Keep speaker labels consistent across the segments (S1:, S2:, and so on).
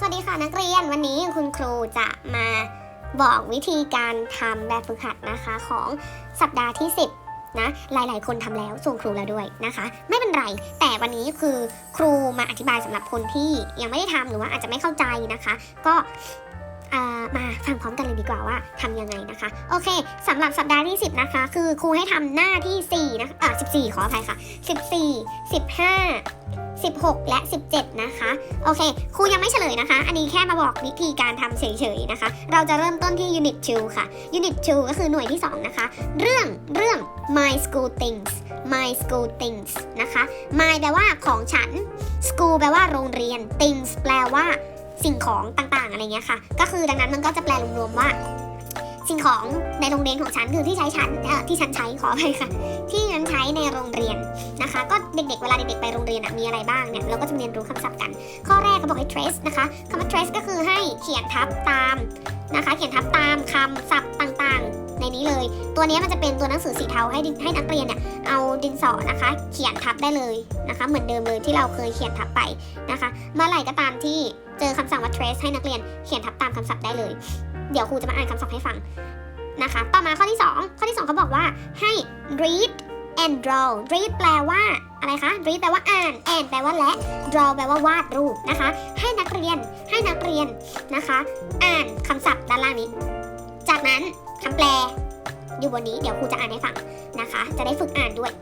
S1: สวัสดีค่ะนักเรียนวันนี้คุณครูจะมาบอกวิธีการทำแบบฝึกหัดนะคะของสัปดาห์ที่ 10นะหลาย ๆ คนทำแล้วส่งครูแล้วด้วยนะคะ ไม่เป็นไร แต่วันนี้คือครูมาอธิบายสำหรับคนที่ยังไม่ได้ทำหรือว่าอาจจะไม่เข้าใจนะคะ ก็ มาฟังพร้อมกันเลยดีกว่าว่าทำยังไงนะคะ โอเคสำหรับสัปดาห์ที่ 10 นะคะ คือครูให้ทำหน้าที่4นะคะอ่า14 ขออภัยค่ะ 14 15 16 และ 17 นะคะ โอเค ครูยังไม่เฉลยนะคะ อันนี้แค่มาบอกวิธีการทำเฉยๆนะคะ เราจะเริ่มต้นที่ Unit 2 ค่ะ Unit 2 ก็คือหน่วยที่ 2 นะคะ เรื่องเรื่อง my school things my school things นะคะ my แปลว่าของฉัน school แปลว่าโรงเรียน things แปลว่า สิ่งของต่างๆอะไรเงี้ยค่ะ ก็คือดังนั้นมันก็จะแปลรวมๆว่า สิ่งของในโรงเรียนของฉันคือที่ใช้ฉันที่ฉันใช้ขออภัยค่ะ ที่ฉันใช้ในโรงเรียนนะคะ ก็เด็กๆเวลาเด็กๆไปโรงเรียนมีอะไรบ้างเนี่ยเราก็จะเรียนรู้คำศัพท์กัน ข้อแรกเขาบอกให้ trace นะคะคำว่า trace ก็คือให้เขียนทับตามนะคะ เขียนทับตามคำศัพท์ต่างๆ ในนี้เลย ตัวนี้มันจะเป็นตัวหนังสือสีเทาให้ให้นักเรียนเนี่ยเอาดินสอนะคะ เขียนทับได้เลยนะคะ เหมือนเดิมเลยที่เราเคยเขียนทับไปนะคะเมื่อไหร่ก็ตามที่เจอคำสั่งว่า trace ให้นักเรียนเขียนทับตามคำศัพท์ได้เลย เดี๋ยวครูจะมาอ่านคำศัพท์ให้ฟังนะคะ ต่อมาข้อที่ 2 ข้อที่2เขาบอกว่าให้ read and draw read แปลว่าอะไรคะ read แปลว่าอ่าน and แปลว่าและ draw แปลว่าวาดรูปนะคะ ให้นักเรียนให้นักเรียนนะคะ อ่านคำศัพท์ด้านล่างนี้ จากนั้น คำแปล อยู่บนนี้เดี๋ยวครูจะอ่านให้ฟังนะคะ จะได้ฝึกอ่านด้วย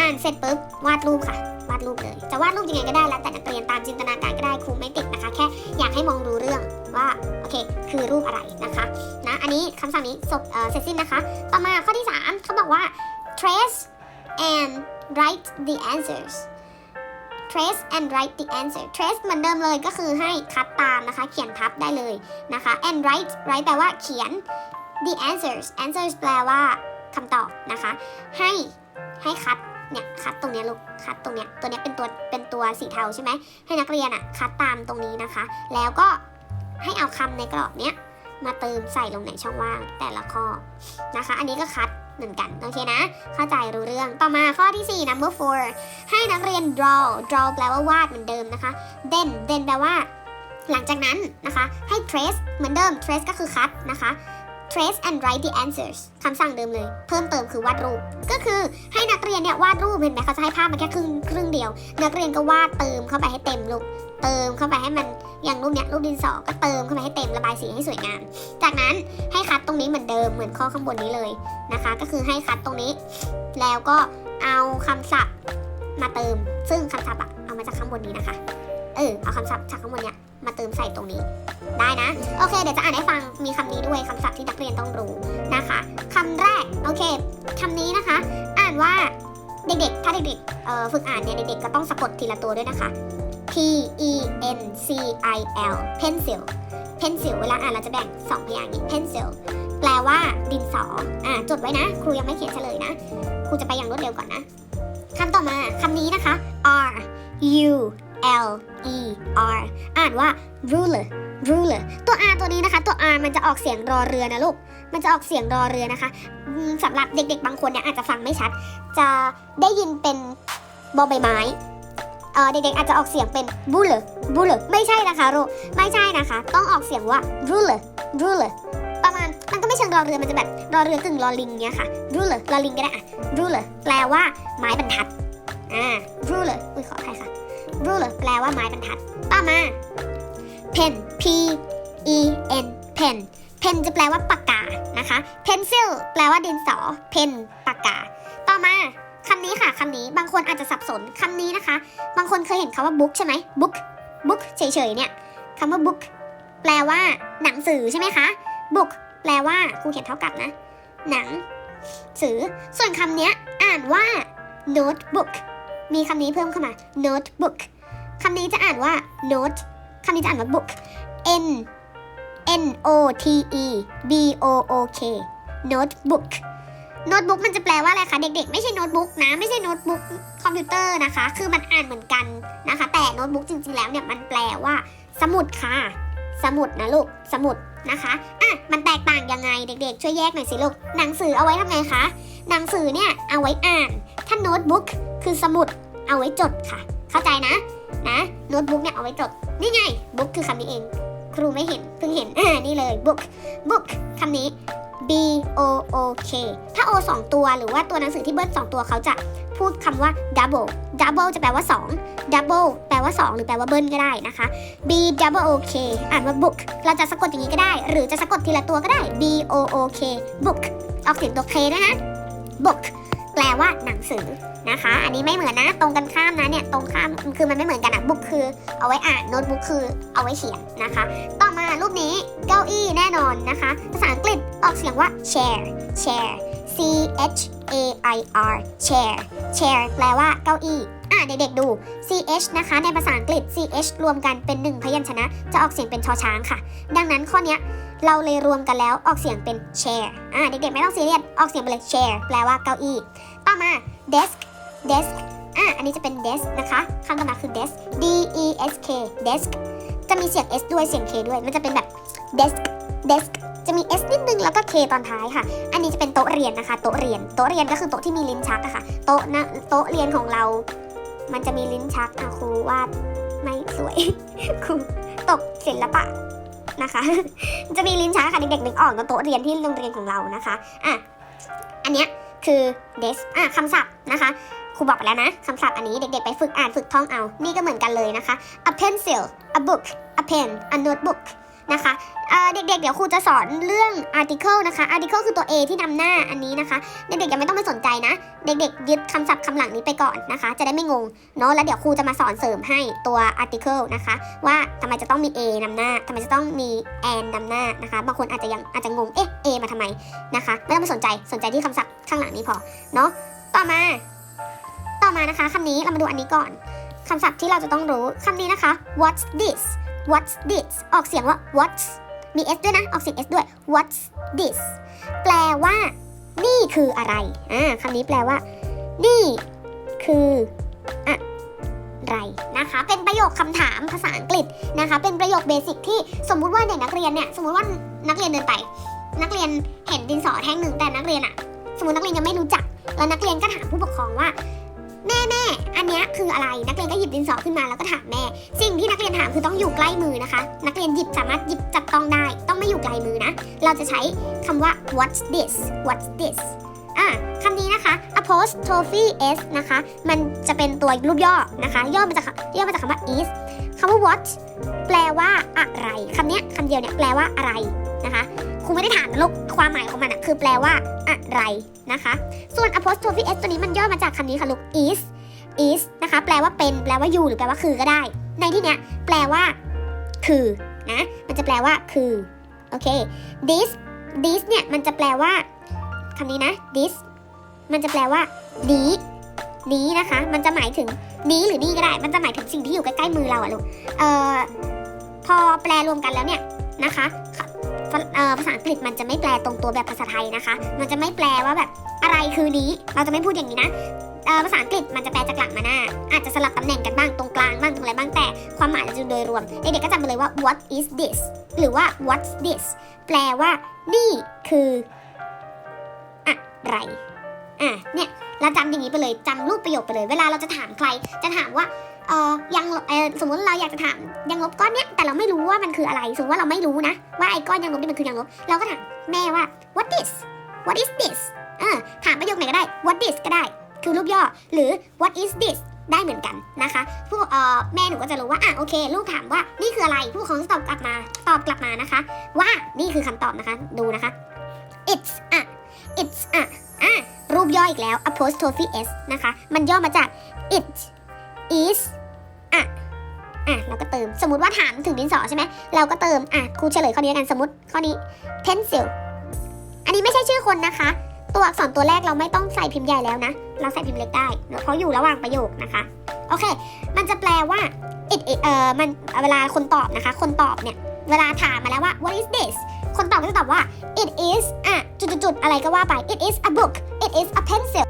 S1: อ่านเสร็จปุ๊บวาดรูปค่ะ วาดรูปเลย จะวาดรูปยังไงก็ได้แล้วแต่นักเรียนตามจินตนาการก็ได้ครูไม่ติดนะคะ แค่อยากให้มองรู้เรื่องว่าโอเค คือรูปอะไรนะคะนะอันนี้คำสั่งนี้จบเเสร็จสิ้นนะคะ ต่อมาข้อที่ 3เขาบอกว่า trace and write the answers trace and write the answer trace เหมือนเดิมเลยก็คือให้คัดตามนะคะ เขียนทับได้เลยนะคะ and write write แปลว่าเขียน the answers answers แปลว่าคำตอบนะคะ ให้ให้คัดเนี่ยคัดตรงเนี้ยลูกคัดตรงเนี้ยตัวเนี้ยเป็นตัวเป็นตัวสีเทาใช่ไหมให้นักเรียนอะ่ะคัดตามตรงนี้นะคะ แล้วก็ให้เอาคำในกรอบเนี้ยมาเติมใส่ลงในช่องว่างแต่ละข้อนะคะ อันนี้ก็คัดเหมือนกันโอเคนะ เข้าใจรู้เรื่องต่อมาข้อที่ 4 number four ให้นักเรียน draw draw แปลว่าวาดเหมือนเดิมนะคะ then then แปลว่า หลังจากนั้นนะคะให้ trace เหมือนเดิม trace ก็คือคัดนะคะ trace and write the answers คำสั่งเดิมเลย เพิ่มเติมคือวาดรูป ก็คือให้นักเรียนเนี่ยวาดรูปเห็นไหมเขาจะให้ภาพมาแค่ครึ่งครึ่งเดียว นักเรียนก็วาดเติมเข้าไปให้เต็มลูก เติมเข้าไปให้มันอย่างรูปเนี้ยรูปดินสอก็เติมเข้าไปให้เต็มระบายสีให้สวยงาม จากนั้นให้คัดตรงนี้เหมือนเดิมเหมือนข้อข้างบนนี้เลยนะคะ ก็คือให้คัดตรงนี้ แล้วก็เอาคำศัพท์มาเติม ซึ่งคำศัพท์อะเอามาจากข้างบนนี้นะคะ เออเอาคำศัพท์จากข้างบนเนี้ย มาเติมใส่ตรงนี้ ได้นะ โอเค เดี๋ยวจะอ่านให้ฟังมีคำนี้ด้วยคำศัพท์ที่นักเรียนต้องรู้นะคะคำแรกโอเคคำนี้นะคะ อ่านว่าเด็กๆ ถ้าเด็กๆฝึกอ่านเนี่ยเด็กๆ ก็ต้องสะกดทีละตัวด้วยนะคะ P E N C I L pencil pencil เวลาอ่านเราจะแบ่งสองพยางค์นี้ pencil แปลว่าดินสออ่าจดไว้นะ ครูยังไม่เขียนเฉลยนะ ครูจะไปอย่างรวดเร็วก่อนนะคำต่อมาคำนี้นะคะ R U L E R อ่านว่า ruler ruler ตัว R ตัวนี้นะคะ ตัว R มันจะออกเสียงรอเรือนะลูก มันจะออกเสียงรอเรือนะคะสำหรับเด็กๆ บางคนเนี่ยอาจจะฟังไม่ชัด จะได้ยินเป็นบอใบไม้เออเด็กๆอาจจะออกเสียงเป็น ruler ruler ไม่ใช่นะคะลูกไม่ใช่นะคะ ต้องออกเสียงว่า ruler ruler ประมาณมันก็ไม่เชิงรอเรือมันจะแบบรอเรือกึ่งรอลิงเนี้ยค่ะ ruler รอลิงก็ได้อะ ruler แปลว่าไม้บรรทัดอ่า ruler อุ้ยขออภัยค่ะ ruler แปลว่าไม้บรรทัด ต่อมา pen p e n pen pen จะแปลว่าปากกานะคะ pencil แปลว่าดินสอ pen ปากกา ต่อมาคำนี้ค่ะคำนี้บางคนอาจจะสับสนคำนี้นะคะ บางคนเคยเห็นคำว่า book ใช่ไหม book book เฉยๆเนี่ยคำว่า book แปลว่า หนังสือใช่ไหมคะ book แปลว่าครูเขียนเท่ากับนะ หนังสือ ส่วนคำเนี้ยอ่านว่า notebook มีคำนี้เพิ่มเข้ามา notebook คำนี้จะอ่านว่า note คำนี้จะอ่านว่า book n n o t e b o o k notebook โน้ตบุ๊กมันจะแปลว่าอะไรคะเด็กๆ ไม่ใช่โน้ตบุ๊กนะ ไม่ใช่โน้ตบุ๊กคอมพิวเตอร์นะคะ คือมันอ่านเหมือนกันนะคะ แต่โน้ตบุ๊กจริงๆแล้วเนี่ยมันแปลว่า สมุดค่ะ สมุดนะลูกสมุด นะคะอะมันแตกต่างยังไงเด็กๆ ช่วยแยกหน่อยสิลูก หนังสือเอาไว้ทำไงคะ หนังสือเนี่ยเอาไว้อ่าน ถ้าโน้ตบุ๊กคือสมุดเอาไว้จดค่ะ เข้าใจนะ นะโน้ตบุ๊กเนี่ยเอาไว้จด นี่ไง book คือคำนี้เอง ครูไม่เห็น เพิ่งเห็น อ่า นี่เลย book book คำนี้ b o o k ถ้า o สองตัวหรือว่าตัวหนังสือที่เบิ้ลสองตัวเขาจะพูดคำว่า double double จะแปลว่า 2 double แปลว่า 2 หรือแปลว่าเบิ้ลก็ได้นะคะ b double o k อ่านว่า book เราจะสะกดอย่างนี้ก็ได้ หรือจะสะกดทีละตัวก็ได้ b o o k book ออกเสียงตัว k ด้วยนะ book แปลว่าหนังสือนะคะ อันนี้ไม่เหมือนนะ ตรงกันข้ามนะเนี่ย ตรงข้าม คือมันไม่เหมือนกันอะ book คือ เอาไว้อ่าน โน้ตบุ๊กคือเอาไว้เขียนนะคะ ต่อมารูปนี้ เก้าอี้แน่นอนนะคะ ภาษาอังกฤษออกเสียงว่า chair chair h a i r chair chair แปลว่าเก้าอี้ อะเด็กๆดู ch นะคะ ในภาษาอังกฤษ ch รวมกันเป็นหนึ่งพยัญชนะ จะออกเสียงเป็นชอช้างค่ะ ดังนั้นข้อนี้เราเลยรวมกันแล้วออกเสียงเป็น chair อะเด็กๆไม่ต้องซีเรียส ออกเสียงไปเลย chair แปลว่าเก้าอี้ ต่อมา desk desk อะอันนี้จะเป็น desk นะคะคำต่อมาคือ desk d e s k desk จะมีเสียง s ด้วยเสียง k ด้วย มันจะเป็นแบบ desk desk จะมี s นิดนึงแล้วก็ k ตอนท้ายค่ะ อันนี้จะเป็นโต๊ะเรียนนะคะ โต๊ะเรียน โต๊ะเรียนก็คือโต๊ะที่มีลิ้นชักอะค่ะ โต๊ะนะโต๊ะเรียนของเรา มันจะมีลิ้นชักอะครูวาดไม่สวย ครูตกศิลปะนะคะ จะมีลิ้นชักค่ะเด็กๆนึกออกนอะโต๊ะเรียนที่โรงเรียนของเรานะคะอะอันเนี้ยคือ des อะคำศัพท์นะคะครูบอกไปแล้วนะคำศัพท์อันนี้เด็กๆไปฝึกอ่านฝึกท่องเอา นี่ก็เหมือนกันเลยนะคะ a pencil a book a pen a notebook นะคะเเด็กๆเดี๋ยวครูจะสอนเรื่อง article นะคะ article คือตัว a ที่นำหน้าอันนี้นะคะ เด็กๆยังไม่ต้องไปสนใจนะ เด็กๆ ยึดคำศัพท์คำหลังนี้ไปก่อนนะคะ จะได้ไม่งงเนาะแล้วเดี๋ยวครูจะมาสอนเสริมให้ตัว article นะคะ ว่าทำไมจะต้องมี a นำหน้าทำไมจะต้องมี and นำหน้านะคะ บางคนอาจจะยังอาจจะงงเอ๊ะ a มาทำไมนะคะ ไม่ต้องไปสนใจสนใจที่คำศัพท์ข้างหลังนี้พอเนาะต่อมา ต่อมานะคะคำนี้เรามาดูอันนี้ก่อนคำศัพท์ที่เราจะต้องรู้คำนี้นะคะ what's this what's this ออกเสียงว่า what's มี s ด้วยนะ ออกเสียง s ด้วย what's this แปลว่า นี่คืออะไร อ่าคำนี้แปลว่า นี่คืออะไรนะคะ เป็นประโยคคำถามภาษาอังกฤษนะคะ เป็นประโยคเบสิกที่สมมุติว่าเด็กนักเรียนเนี่ย สมมุติว่านักเรียนเดินไป นักเรียนเห็นดินสอแท่งหนึ่งแต่นักเรียนอะสมมตินักเรียนยังไม่รู้จัก แล้วนักเรียนก็ถามผู้ปกครองว่า แม่แม่อันเนี้ยคืออะไรนักเรียนก็หยิบดินสอขึ้นมาแล้วก็ถามแม่ สิ่งที่นักเรียนถามคือต้องอยู่ใกล้มือนะคะ นักเรียนหยิบสามารถหยิบจับต้องได้ ต้องไม่อยู่ไกลมือนะ เราจะใช้คำว่า what's this what's this อะคำนี้นะคะ apostrophe s นะคะ มันจะเป็นตัวรูปย่อนะคะ ย่อมาจากย่อมาจากคำว่า is คำว่า what แปลว่าอะไรคำนี้คำเดียวเนี่ยแปลว่าอะไรนะคะ รูไม่ได้ถามลูกความหมายของมันอะคือแปลว่าอะไรนะคะ ส่วน apostrophe s ตัวนี้มันย่อมาจากคำนี้ค่ะลูก is is นะคะ แปลว่าเป็น แปลว่าอยู่ หรือแปลว่าคือก็ได้ ในที่เนี้ยแปลว่า คือนะ มันจะแปลว่าคือ โอเค this this เนี่ย มันจะแปลว่าคำนี้นะ this มันจะแปลว่า นี้ นี้นะคะ มันจะหมายถึงนี้หรือนี่ก็ได้ มันจะหมายถึงสิ่งที่อยู่ใกล้ๆมือเราอะลูก เอ่อ พอแปลรวมกันแล้วเนี่ยนะคะ ภาษาอังกฤษมันจะไม่แปลตรงตัวแบบภาษาไทยนะคะ มันจะไม่แปลว่าแบบอะไรคือนี้ เราจะไม่พูดอย่างนี้นะภาษาอังกฤษมันจะแปลจากหลังมาหน้า อาจจะสลับตำแหน่งกันบ้างตรงกลางบ้างตรงอะไรบ้างแต่ความหมายจะโดยรวมเด็กๆก็จำไปเลยว่า what is this หรือว่า what's this แปลว่านี่คือ อะไรอะเนี่ยเราจำอย่างนี้ไปเลยจำรูปประโยคไปเลย เวลาเราจะถามใคร จะถามว่าเออยังเออสมมติเราอยากจะถามยังลบก้อนเนี้ย แต่เราไม่รู้ว่ามันคืออะไร สมมติว่าเราไม่รู้นะ ว่าไอ้ก้อนยังลบนี่มันคือยังลบ เราก็ถามแม่ว่า what this what is this เออถามประโยคไหนก็ได้ what this ก็ได้ คือรูปย่อ หรือ what is this ได้เหมือนกันนะคะผู้เอ่อแม่หนูก็จะรู้ว่าอะโอเค ลูกถามว่านี่คืออะไร ผู้ปกครองตอบกลับมาตอบกลับมานะคะ ว่านี่คือคำตอบนะคะ ดูนะคะ it's อะ it's อะอะรูปย่ออีกแล้ว apostrophe s นะคะ มันย่อมาจาก it is สมมติว่าถามถึงดินสอใช่ไหมเราก็เติมอะครูเฉลยข้อนี้กันสมมติข้อนี้ pencil อันนี้ไม่ใช่ชื่อคนนะคะ ตัวอักษรตัวแรกเราไม่ต้องใส่พิมพ์ใหญ่แล้วนะ เราใส่พิมพ์เล็กได้เพราะอยู่ระหว่างประโยคนะคะโอเค มันจะแปลว่า it เออมันเวลาคนตอบนะคะ คนตอบเนี่ยเวลาถามมาแล้วว่า what is this คนตอบก็จะตอบว่า it is อะจุดๆอะไรก็ว่าไป it is a book it is a pencil